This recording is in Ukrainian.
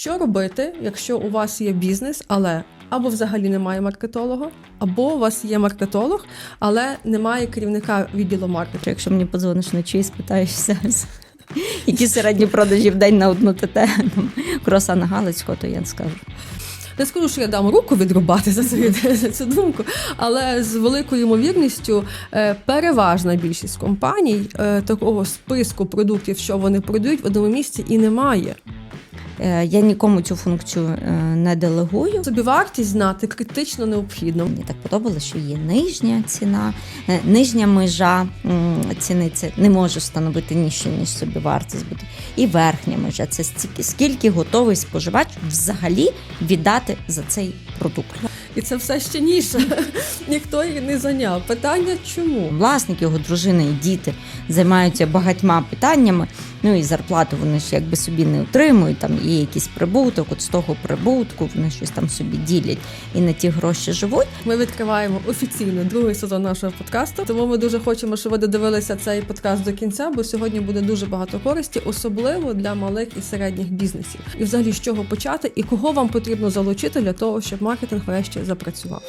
Що робити, якщо у вас є бізнес, але або взагалі немає маркетолога, або у вас є маркетолог, але немає керівника відділу маркетингу? Якщо мені подзвониш вночі і спитаєшся, які середні продажі в день на одну ТТ там, круасана Галицького, то я не скажу. Не скажу, що я дам руку відрубати за цю, за цю думку, але з великою ймовірністю е, переважна більшість компаній е, такого списку продуктів, що вони продають в одному місці, і немає. Е, Я нікому цю функцію е, не делегую. Собі вартість знати критично необхідно. Мені так подобалося, що є нижня ціна, е, нижня межа ціни це не може встановити ніщо, ніж собі вартість буде. І верхня межа це стільки, скільки готовий споживач взагалі віддати за цей продукт. І це все ще ніша. Ніхто її не зайняв. Питання чому? Власник, його дружина і діти займаються багатьма питаннями. Ну і зарплату вони ж якби собі не отримують. Там є якийсь прибуток, от з того прибутку вони щось там собі ділять і на ті гроші живуть. Ми відкриваємо офіційно другий сезон нашого подкасту. Тому ми дуже хочемо, щоб ви додивилися цей подкаст до кінця, бо сьогодні буде дуже багато користі, особливо для малих і середніх бізнесів. І взагалі з чого почати, і кого вам потрібно залучити для того, щоб маркетинг врешті запрацював.